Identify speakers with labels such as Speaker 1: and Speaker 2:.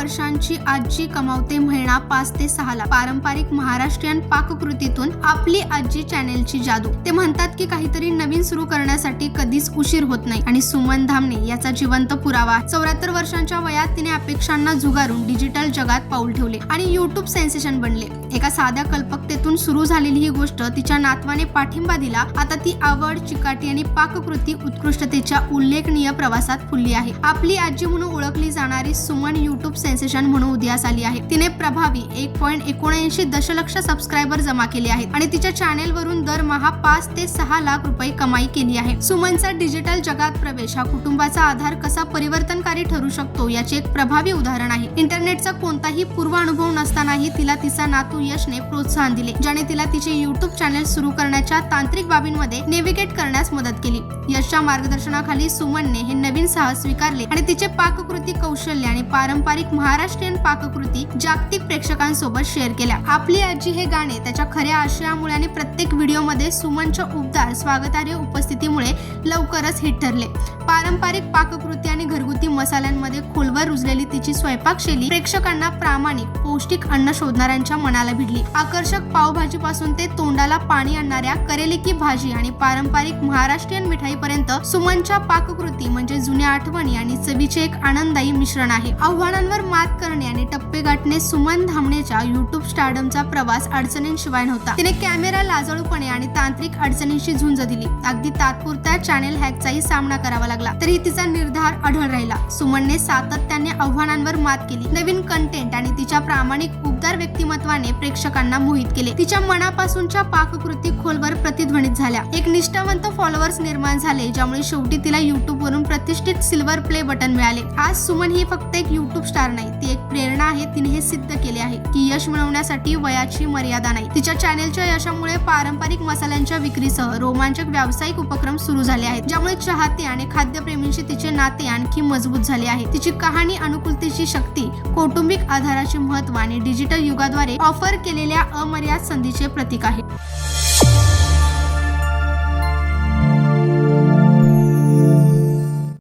Speaker 1: वर्षांची आजी कमावते महिना पाच ते सहा ला पारंपरिक महाराष्ट्रीयन पाककृतीतून आपली आजी चॅनेलची जादू. ते म्हणतात की काहीतरी नवीन सुरू करण्यासाठी कधीच उशीर होत नाही. आणि सुमन धामणे याचा जिवंत पुरावा. चौऱ्याहत्तर वर्षांच्या वयात तिने अपेक्षांना झुगारून डिजिटल जगात पाऊल ठेवले आणि युट्यूब सेन्सेशन बनले. एका साध्या कल्पकतेतून सुरू झालेली ही गोष्ट तिच्या नातवाने पाठिंबा दिला. आता ती आवड चिकाटी आणि पाककृती उत्कृष्टतेच्या उल्लेखनीय प्रवासात फुलली आहे. आपली आजी म्हणून ओळखली जाणारी सुमन युट्यूब सेन्सेशन म्हणून उदयास आली आहे. तिने प्रभावी एक पॉईंट एकोणऐंशी दशलक्ष सबस्क्रायबर जमा केले आहेत आणि तिच्या चॅनेल वरून दरमहा पाच ते सहा लाख रुपये कमाई केली आहे. सुमनचा डिजिटल जगात प्रवेश हा कुटुंबाचा आधार कसा परिवर्तनकारी ठरू शकतो याचे एक प्रभावी उदाहरण आहे. इंटरनेटचा कोणताही पूर्वानुभव नसतानाही तिला तिचा नातू यशने प्रोत्साहन दिले ज्याने तिला तिचे युट्यूब चॅनेल सुरू करण्याच्या तांत्रिक बाबींमध्ये नेव्हिगेट करण्यास मदत केली. यशच्या मार्गदर्शनाखाली सुमनने हे नवीन साहस स्वीकारले आणि तिचे पाककृती कौशल्य आणि पारंपरिक महाराष्ट्रीयन पाककृती जागतिक प्रेक्षकांसोबत शेअर केल्या. आपली आजी हे गाणे त्याच्या खऱ्या आशयामुळे आणि प्रत्येक व्हिडिओमध्ये सुमनच्या उबदार स्वागतार्ह उपस्थितीमुळे लवकरच हिट ठरले. पारंपरिक पाककृती आणि घरगुती मसाल्यांमध्ये खोलवर रुजलेली तिची स्वयंपाक शैली प्रेक्षकांना प्रामाणिक पौष्टिक अन्न शोधणाऱ्यांच्या मनाला भिडली. आकर्षक पावभाजीपासून ते तोंडाला पाणी आणणाऱ्या करेलिकी भाजी आणि पारंपरिक महाराष्ट्रीयन मिठाईपर्यंत सुमनच्या पाककृती म्हणजे जुन्या आठवणी आणि चवीचे एक आनंददायी मिश्रण आहे. आव्हानांवर मात करणे आणि टप्पे गाठणे सुमन धामणेच्या युट्यूब स्टार्डमचा प्रवास अडचणींशिवाय नव्हता. तिने कॅमेरा लाजळूपणे आणि तांत्रिक अडचणींशी झुंज दिली. अगदी तात्पुरत्या चॅनेल हॅकचाही सामना करावा लागला. तरी तिचा निर्धार आढळ राहिला. सुमनने सातत्याने आव्हानांवर मात केली. नवीन कंटेंट आणि तिच्या प्रामाणिक उबदार व्यक्तिमत्वाने प्रेक्षकांना मोहित केले. तिच्या मनापासूनच्या पाककृती खोलवर प्रतिध्वनित झाल्या. एक निष्ठावंत फॉलोअर्स निर्माण झाले ज्यामुळे शेवटी तिला युट्यूब वरून प्रतिष्ठित सिल्वर प्ले बटन मिळाले. आज सुमन ही फक्त एक युट्यूब स्टार नाही. ती एक प्रेरणा आहे तिने हे सिद्ध केले आहे की यश मिळवण्यासाठी वयाची मर्यादा नाही. तिच्या चॅनेलच्या यशामुळे पारंपरिक मसाल्यांच्या विक्रीसह रोमांचक व्यावसायिक उपक्रम सुरू झाले आहेत ज्यामुळे चाहते आणि खाद्यप्रेमींशी तिचे नाते आणखी मजबूत झाले आहे. तिची कहाणी अनुकूलतेची शक्ती कौटुंबिक आधाराचे महत्त्व आणि डिजिटल युगाद्वारे ऑफर केलेल्या अमर्याद संधीचे प्रतीक आहे.